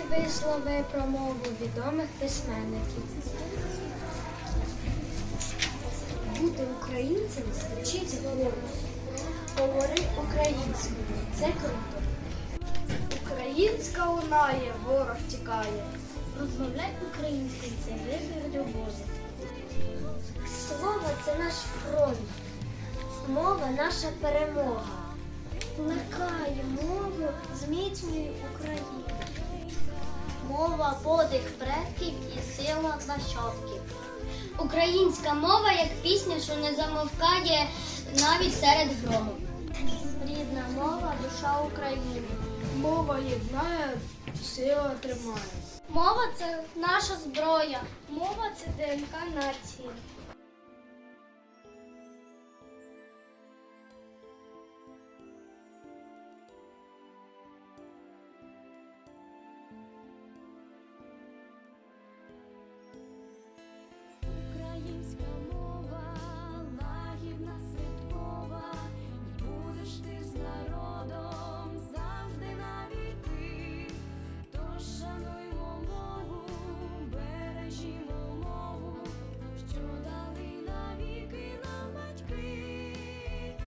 вислови про мову відомих письменників. Бути українцем звучить голос. Говори українською. Це круто. Українська лунає, ворог тікає. Розмовляй українською, це вибір любові. Слово це наш фронт. Мова наша перемога. Плекає мову, зміцнює Україну. Подих предків і сила нащадків. Українська мова як пісня, що не замовкає навіть серед грому. Рідна мова, душа України. Мова єднає, сила тримає. Мова це наша зброя. Мова це ДНК нації.